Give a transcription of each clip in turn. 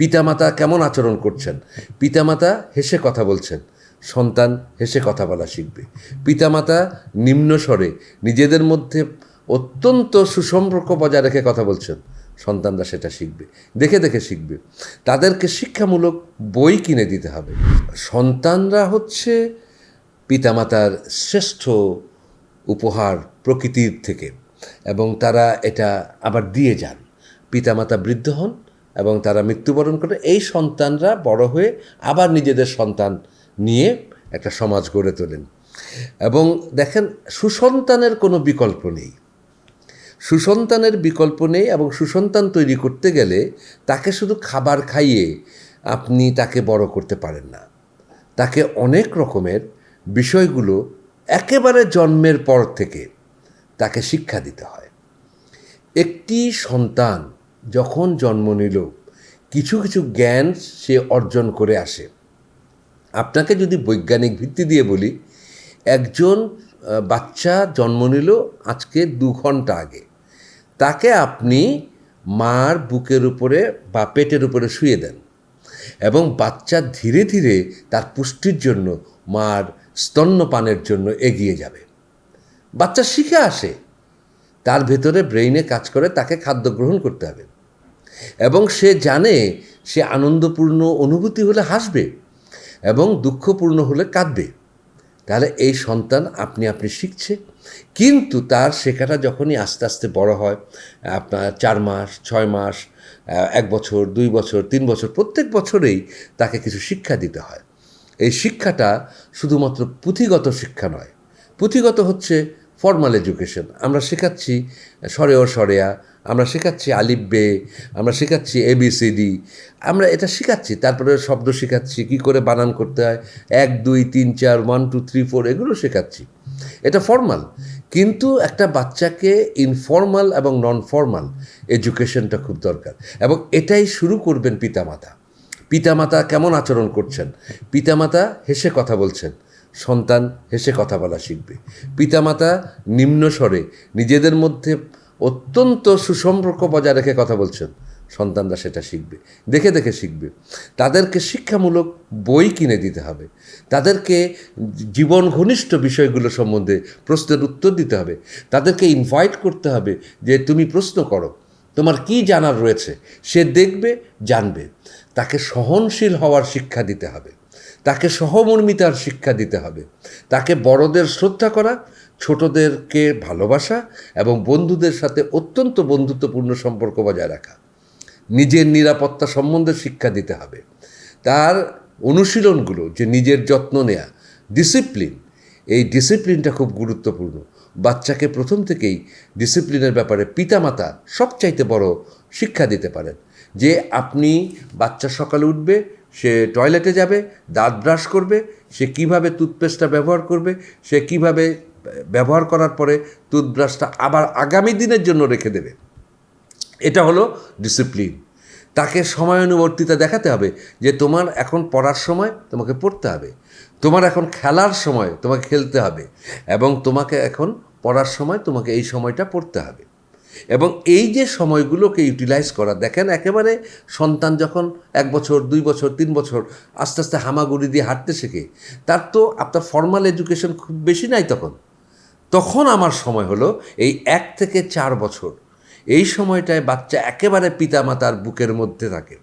পিতামাতা কেমন আচরণ করছেন? পিতামাতা হেসে কথা বলছেন। সন্তান হেসে কথা বলা শিখবে। পিতামাতা নিম্ন স্বরে নিজেদের মধ্যে অত্যন্ত সুসম্পর্ক বজায় রেখে কথা বলছেন। সন্তানরা সেটা শিখবে। দেখে দেখে শিখবে। তাদেরকে শিক্ষামূলক বই কিনে দিতে হবে। সন্তানরা হচ্ছে পিতামাতার শ্রেষ্ঠ উপহার প্রকৃতির থেকে এবং তারা এটা আবার দিয়ে যান। পিতামাতা বৃদ্ধ হন এবং তারা মৃত্যুবরণ করে, এই সন্তানরা বড় হয়ে আবার নিজেদের সন্তান নিয়ে একটা সমাজ গড়ে তোলেন। এবং দেখেন, সুসন্তানের কোনো বিকল্প নেই। সুসন্তানের বিকল্প নেই এবং সুসন্তান তৈরি করতে গেলে তাকে শুধু খাবার খাইয়ে আপনি তাকে বড় করতে পারেন না। তাকে অনেক রকমের বিষয়গুলো একেবারে জন্মের পর থেকে তাকে শিক্ষা দিতে হয়। একটি সন্তান যখন জন্ম নিল, কিছু কিছু জ্ঞান সে অর্জন করে আসে। আপনাকে যদি বৈজ্ঞানিক ভিত্তি দিয়ে বলি, একজন বাচ্চা জন্ম নিল আজকে দু ঘণ্টা আগে। তাকে আপনি মার বুকের উপরে বা পেটের উপরে শুয়ে দেন এবং বাচ্চা ধীরে ধীরে তার পুষ্টির জন্য, মার স্তন্যপানের জন্য এগিয়ে যাবে। বাচ্চা শিখে আসে। তার ভেতরে ব্রেইনে কাজ করে, তাকে খাদ্য গ্রহণ করতে হবে। এবং সে জানে সে আনন্দপূর্ণ অনুভূতি হলে হাসবে এবং দুঃখপূর্ণ হলে কাঁদবে। তাহলে এই সন্তান আপনি আপনি শিখছে। কিন্তু তার শেখাটা যখনই আস্তে আস্তে বড় হয়, আপনার চার মাস, ছয় মাস এক বছর, দুই বছর, তিন বছর, প্রত্যেক বছরেই তাকে কিছু শিক্ষা দিতে হয়। এই শিক্ষাটা শুধুমাত্র পুঁথিগত শিক্ষা নয়, পুঁথিগত হচ্ছে ফর্মাল এডুকেশন আমরা শেখাচ্ছি সরেও সরেয়া আমরা শেখাচ্ছি আলিফ বে, আমরা শেখাচ্ছি এবিসিডি আমরা এটা শেখাচ্ছি, তারপরে শব্দ শেখাচ্ছি, কী করে বানান করতে হয়, এক, দুই, তিন, চার ওয়ান টু থ্রি ফোর এগুলো শেখাচ্ছি। এটা ফর্মাল কিন্তু একটা বাচ্চাকে ইনফর্মাল এবং নন ফর্মাল এডুকেশনটা খুব দরকার, এবং এটাই শুরু করবেন পিতামাতা। পিতামাতা কেমন আচরণ করছেন? পিতামাতা হেসে কথা বলছেন, সন্তান হেসে কথা বলা শিখবে। পিতামাতা নিম্ন স্বরে নিজেদের মধ্যে অত্যন্ত সুসম্পর্ক বজায় রেখে কথা বলছেন। সন্তানরা সেটা শিখবে। দেখে দেখে শিখবে। তাদেরকে শিক্ষামূলক বই কিনে দিতে হবে। তাদেরকে জীবন ঘনিষ্ঠ বিষয়গুলো সম্বন্ধে প্রশ্নের উত্তর দিতে হবে। তাদেরকে ইনভাইট করতে হবে যে, তুমি প্রশ্ন করো। তোমার কি জানার রয়েছে? সে দেখবে, জানবে। তাকে সহনশীল হওয়ার শিক্ষা দিতে হবে। তাকে সহমর্মিতার শিক্ষা দিতে হবে। তাকে বড়দের শ্রদ্ধা করা, ছোটদেরকে ভালোবাসা এবং বন্ধুদের সাথে অত্যন্ত বন্ধুত্বপূর্ণ সম্পর্ক বজায় রাখা। নিজের নিরাপত্তা সম্বন্ধে শিক্ষা দিতে হবে। তার অনুশীলনগুলো, যে নিজের যত্ন নেয়া ডিসিপ্লিন এই ডিসিপ্লিনটা খুব গুরুত্বপূর্ণ। বাচ্চাকে প্রথম থেকেই ডিসিপ্লিনের ব্যাপারে পিতামাতা সবচাইতে বড় শিক্ষা দিতে পারেন। যে আপনি বাচ্চা সকালে উঠবে সে টয়লেটে যাবে, দাঁত ব্রাশ করবে, সে কীভাবে টুথপেস্টটা ব্যবহার করবে, সে কীভাবে ব্যবহার করার পরে টুথব্রাশটা আবার আগামী দিনের জন্য রেখে দেবে। এটা হলো ডিসিপ্লিন তাকে সময়ানুবর্তিতা দেখাতে হবে যে তোমার এখন পড়ার সময় তোমাকে পড়তে হবে, তোমার এখন খেলার সময় তোমাকে খেলতে হবে, এবং তোমাকে এখন পড়ার সময় তোমাকে এই সময়টা পড়তে হবে। এবং এই যে সময়গুলোকে ইউটিলাইজ করা, দেখেন একেবারে সন্তান যখন এক বছর, দুই বছর, তিন বছর আস্তে আস্তে হামাগুড়ি দিয়ে হাঁটতে শেখে, তার তো আপনার ফর্মাল এডুকেশন খুব বেশি নাই তখন। তখন আমার সময় হলো এই এক থেকে চার বছর। এই সময়টায় বাচ্চা একেবারে পিতামাতার বুকের মধ্যে থাকে।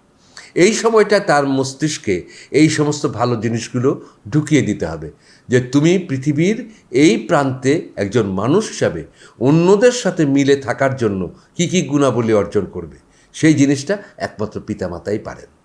এই সময়টা তার মস্তিষ্কে এই সমস্ত ভালো জিনিসগুলো ঢুকিয়ে দিতে হবে যে তুমি পৃথিবীর এই প্রান্তে একজন মানুষ হিসাবে অন্যদের সাথে মিলে থাকার জন্য কী কী গুণাবলী অর্জন করবে। সেই জিনিসটা একমাত্র পিতামাতাই পারেন।